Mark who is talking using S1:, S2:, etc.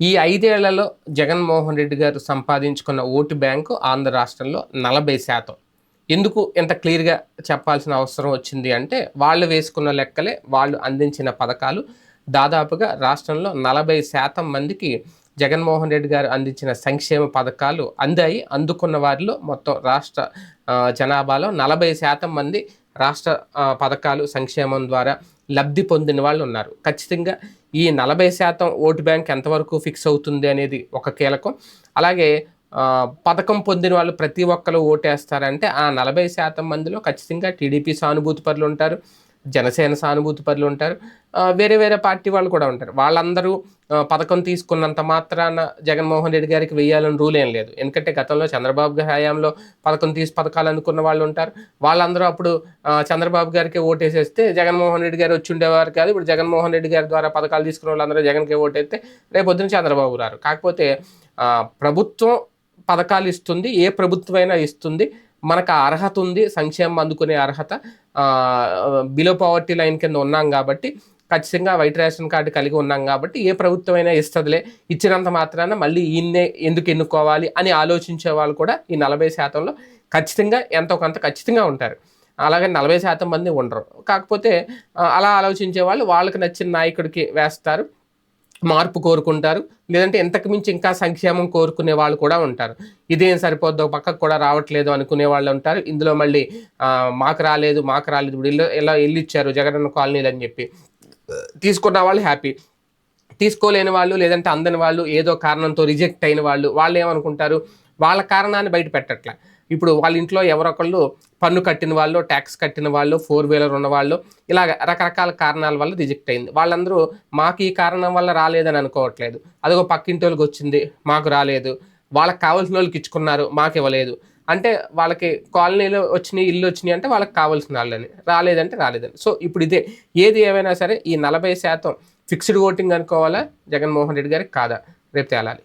S1: ఈ ఐదేళ్ళలో జగన్మోహన్ రెడ్డి గారు సంపాదించుకున్న ఓటు బ్యాంకు ఆంధ్ర రాష్ట్రంలో నలభై శాతం. ఎందుకు ఎంత క్లియర్గా చెప్పాల్సిన అవసరం వచ్చింది అంటే వాళ్ళు వేసుకున్న లెక్కలే వాళ్ళు అందించిన పథకాలు. దాదాపుగా రాష్ట్రంలో నలభై శాతం మందికి జగన్మోహన్ రెడ్డి గారు అందించిన సంక్షేమ పథకాలు అందాయి. అందుకున్న వారిలో మొత్తం రాష్ట్ర జనాభాలో నలభై శాతం మంది రాష్ట్ర పథకాలు సంక్షేమం ద్వారా లబ్ధి పొందిన వాళ్ళు ఉన్నారు. ఖచ్చితంగా ఈ నలభై శాతం ఓటు బ్యాంక్ ఎంతవరకు ఫిక్స్ అవుతుంది అనేది ఒక కీలకం. అలాగే పథకం పొందిన వాళ్ళు ప్రతి ఒక్కరు ఓటేస్తారంటే ఆ నలభై శాతం మందిలో ఖచ్చితంగా టీడీపీ సానుభూతి పరులు ఉంటారు. జనసేన సానుభూతి పరులు ఉంటారు. వేరే వేరే పార్టీ వాళ్ళు కూడా ఉంటారు. వాళ్ళందరూ పథకం తీసుకున్నంత మాత్రాన జగన్మోహన్ రెడ్డి గారికి వెయ్యాలని రూల్ ఏం లేదు. ఎందుకంటే గతంలో చంద్రబాబు గారి హయాంలో పథకం తీసి పథకాలు అనుకున్న వాళ్ళు ఉంటారు. వాళ్ళందరూ అప్పుడు చంద్రబాబు గారికి ఓటేసేస్తే జగన్మోహన్ రెడ్డి గారు వచ్చి ఉండేవారు కాదు. ఇప్పుడు జగన్మోహన్ రెడ్డి గారి ద్వారా పథకాలు తీసుకున్న వాళ్ళందరూ జగన్కి ఓటేస్తే రేపు పొద్దున చంద్రబాబు రారు. కాకపోతే ప్రభుత్వం పథకాలు ఇస్తుంది. ఏ ప్రభుత్వమైనా ఇస్తుంది. మనకు ఆ అర్హత ఉంది. సంక్షేమం అందుకునే అర్హత. బిలో పవర్టీ లైన్ కింద ఉన్నాం కాబట్టి ఖచ్చితంగా వైట్ రేషన్ కార్డు కలిగి ఉన్నాం కాబట్టి ఏ ప్రభుత్వమైనా ఇస్తుందిలే. ఇచ్చినంత మాత్రాన మళ్ళీ ఈయన్నే ఎందుకు ఎన్నుకోవాలి అని ఆలోచించే వాళ్ళు కూడా ఈ నలభై శాతంలో ఖచ్చితంగా ఎంతో కొంత ఖచ్చితంగా ఉంటారు. అలాగే నలభై శాతం మంది ఉండరు. కాకపోతే అలా ఆలోచించే వాళ్ళు వాళ్ళకి నచ్చిన నాయకుడికి వేస్తారు. మార్పు కోరుకుంటారు. లేదంటే ఇంతకుమించి ఇంకా సంక్షేమం కోరుకునే వాళ్ళు కూడా ఉంటారు. ఇదేం సరిపోద్దో పక్కకు కూడా రావట్లేదు అనుకునే వాళ్ళు ఉంటారు. ఇందులో మళ్ళీ మాకు రాలేదు మాకు రాలేదు. ఇప్పుడు ఇల్లు ఎలా ఇల్లు ఇచ్చారు జగనన్న కాలనీలు అని చెప్పి. తీసుకున్న వాళ్ళు హ్యాపీ. తీసుకోలేని వాళ్ళు లేదంటే అందని వాళ్ళు ఏదో కారణంతో రిజెక్ట్ అయిన వాళ్ళు వాళ్ళు ఏమనుకుంటారు? వాళ్ళ కారణాన్ని బయట పెట్టట్లే. ఇప్పుడు వాళ్ళ ఇంట్లో ఎవరొకళ్ళు పన్ను కట్టిన వాళ్ళు ట్యాక్స్ కట్టిన వాళ్ళు ఫోర్ వీలర్ ఉన్నవాళ్ళు ఇలా రకరకాల కారణాల వల్ల రిజెక్ట్ అయింది. వాళ్ళందరూ మాకు ఈ కారణం వల్ల రాలేదని అనుకోవట్లేదు. అదొక పక్కింటి వాళ్ళకి వచ్చింది మాకు రాలేదు. వాళ్ళకి కావాల్సిన వాళ్ళకి ఇచ్చుకున్నారు మాకు ఇవ్వలేదు. అంటే వాళ్ళకి కాలనీలో వచ్చినాయి ఇల్లు వచ్చినాయి అంటే వాళ్ళకి కావాల్సిన వాళ్ళని. రాలేదంటే రాలేదని. సో ఇప్పుడు ఇదే ఏది ఏమైనా సరే ఈ నలభై శాతం ఫిక్స్డ్ ఓటింగ్ అనుకోవాలా? జగన్మోహన్ రెడ్డి గారికి కాదా? రేపు తేలాలి.